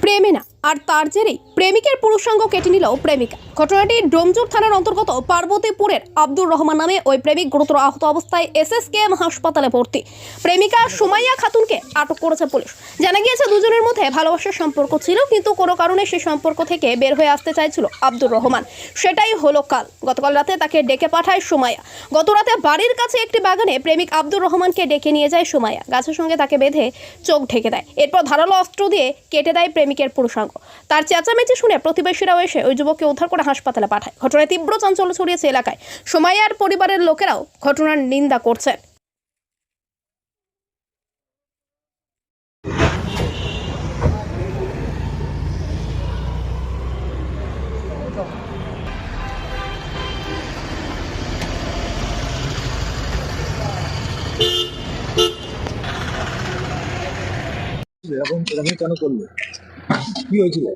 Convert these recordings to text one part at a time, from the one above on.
প্রেমে না। আর তার জেরেই প্রেমিকের পুরুষাঙ্গ কেটে নিল প্রেমিকা। ঘটনাটি ডোমজুর থানার অন্তর্গত পার্বতীপুরের আব্দুর রহমান নামে ওই প্রেমিক গুরুতর আহত অবস্থায় এসএসকেএম হাসপাতালে ভর্তি। প্রেমিকা সুমাইয়া খাতুনকে আটক করেছে পুলিশ। জানা গিয়েছে, দুজনের মধ্যে ভালোবাসার সম্পর্ক ছিল, কিন্তু কোনো কারণে সেই সম্পর্ক থেকে বের হয়ে আসতে চাইছিল আব্দুর রহমান। সেটাই হলো কাল। গতকাল রাতে তাকে ডেকে পাঠায় সুমাইয়া। গত রাতে বাড়ির কাছে একটি বাগানে প্রেমিক আব্দুর রহমানকে ডেকে নিয়ে যায় সুমাইয়া। গাছের সঙ্গে তাকে বেঁধে চোখ ঢেকে দেয়। এরপর ধারালো অস্ত্র দিয়ে কেটে দেয় প্রেমিকের পুরুষাঙ্গ। তার চেঁচামেচি শুনে প্রতিবেশীরাও এসে ওই যুবককে উদ্ধার করে হাসপাতালে পাঠায়। ঘটনায় তীব্র চাঞ্চল্য ছড়িয়েছে এলাকায়। সুমাইয়ার পরিবারের লোকেরাও ঘটনার নিন্দা করছেন। এরকম এরকম কেন করলে? কি হয়েছিল?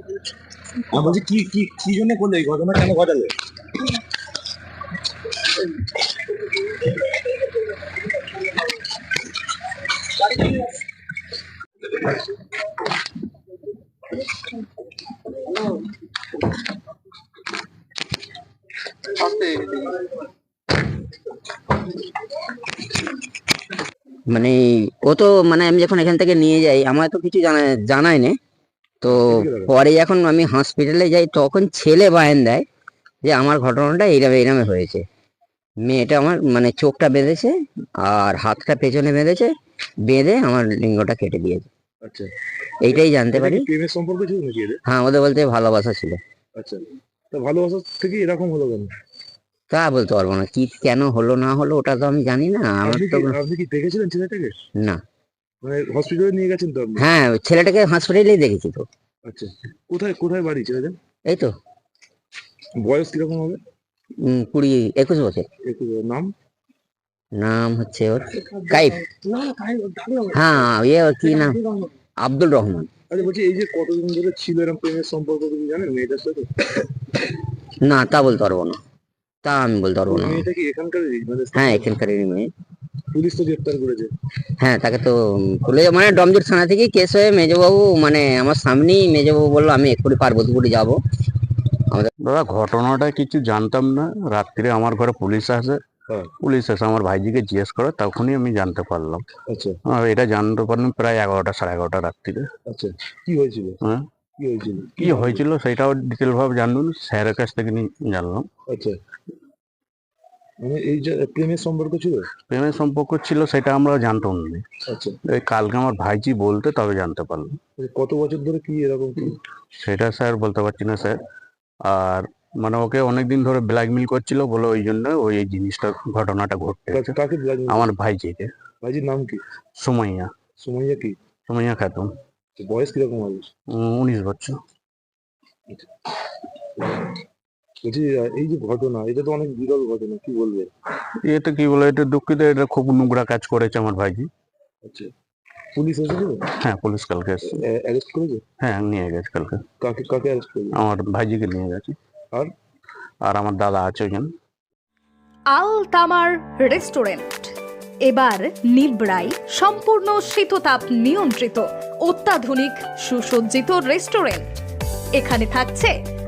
আমি বলছি, কি কি কি জন্য করলে? এই ঘটনা কেন ঘটালে? মানে ও তো মানে আমি যখন এখান থেকে নিয়ে যাই, আমার তো কিছু জানা, জানাই না তো পরে যখন আমি হসপিটালে যাই তখন ছেলে বায়ান দেয় যে আমার ঘটনাটা এইরকম এইরকম হয়েছে। মেয়েটা আমার মানে চোখটা বেঁধেছে আর হাতটা পেছনে বেঁধেছে বেঁধে আমার লিঙ্গটা কেটে দিয়েছে। আচ্ছা। এইটাই জানতে পারি। হ্যাঁ ওদের বলতে ভালোবাসা ছিল। আচ্ছা। তা ভালোবাসা থেকে এরকম হলো কেন? তা বলতে পারব না। কি কেন হলো না হলো ওটা তো আমি জানি না। আমার তো আপনি কি দেখেছিলেন ছেলেটাকে? না। মানে হসপিটালে নিয়ে গেছেন তো আপনি? হ্যাঁ ছেলেটাকে হসপিটালেই দেখেছি তো। আচ্ছা কোথায় কোথায় বাড়ি ছেলেদের এই তো। বয়স কীরকম হবে? উম, কুড়ি একুশ বছর। একটু নাম? নাম হচ্ছে ওর কাইফ। হ্যাঁ ইয়ে ওর কি নাম? আব্দুল রহমান। আচ্ছা বলছি এই যে কতদিন ধরে ছিল এরকম প্রেমের সম্পর্ক তুমি জানেন মেয়েটার সাথে? না তা বলতে পারব না। তা আমি বলতে পারব না। মেয়েটা কি এখানকারই? মানে হ্যাঁ এখানকারই মেয়ে। পুলিশ তো গ্রেপ্তার করেছে। হ্যাঁ তাকে তো বলে মানে ডমজুর থানা থেকে কেস হয়ে মেজবাবু মানে আমার সামনেই মেজবাবু বলল আমি এক্ষুনি পার্বতীপুরে যাব। দাদা ঘটনাটা কিছু জানতাম না। রাত্রে আমার ঘরে পুলিশ আসে। হ্যাঁ। পুলিশ এসে আমার ভাইজিকে জিজ্ঞেস করে তখনই আমি জানতে পারলাম। আচ্ছা। এটা জানতে পারলাম প্রায় এগারোটা সাড়ে এগারোটা রাত্রিরে আচ্ছা কি হয়েছিল? হ্যাঁ। কি হয়েছিল? কি হয়েছিল সেটাও ডিটেল ভাবে জানলাম স্যারের কাছ থেকে নি- জানলাম। আচ্ছা। মানে এই যে প্রেমের সম্পর্ক ছিল? প্রেমের সম্পর্ক ছিল সেটা আমরা জানতাম না। আচ্ছা। কালকে আমার ভাইজি বলতে তবে জানতে পারলাম। মানে কত বছর ধরে কি এরকম কি? সেটা স্যার বলতে পারছি না স্যার। আর মানে ওকে অনেকদিন ধরে ব্ল্যাকমেল করছিল বলে ওই জন্য ওই এই জিনিসটা ঘটনাটা ঘটতে আমার ভাইজিকে। ভাইজির নাম কি? সুমাইয়া। সুমাইয়া কি? সুমাইয়া খাতুন। বয়স কীরকম হবে? উম, উনিশ বছর। বলছি এই যে ঘটনা এটা তো অনেক বিরল ঘটনা কি বলবে? এটা কি বলে এটা দুঃখিত এটা খুব নোংরা কাজ করেছে আমার ভাইজি। আচ্ছা পুলিশ এসেছিল হ্যাঁ পুলিশ কালকে এসছে। অ্যারেস্ট করেছে? হ্যাঁ নিয়ে গেছে কালকে। কাকে কাকে অ্যারেস্ট করেছে? আমার ভাইজিকে নিয়ে গেছে। আর? আর আমার দাদা আছে ওইখানে। আল তামার রেস্টুরেন্ট। এবার নিবড়াই সম্পূর্ণ শীততাপ নিয়ন্ত্রিত অত্যাধুনিক সুসজ্জিত রেস্টুরেন্ট। এখানে থাকছে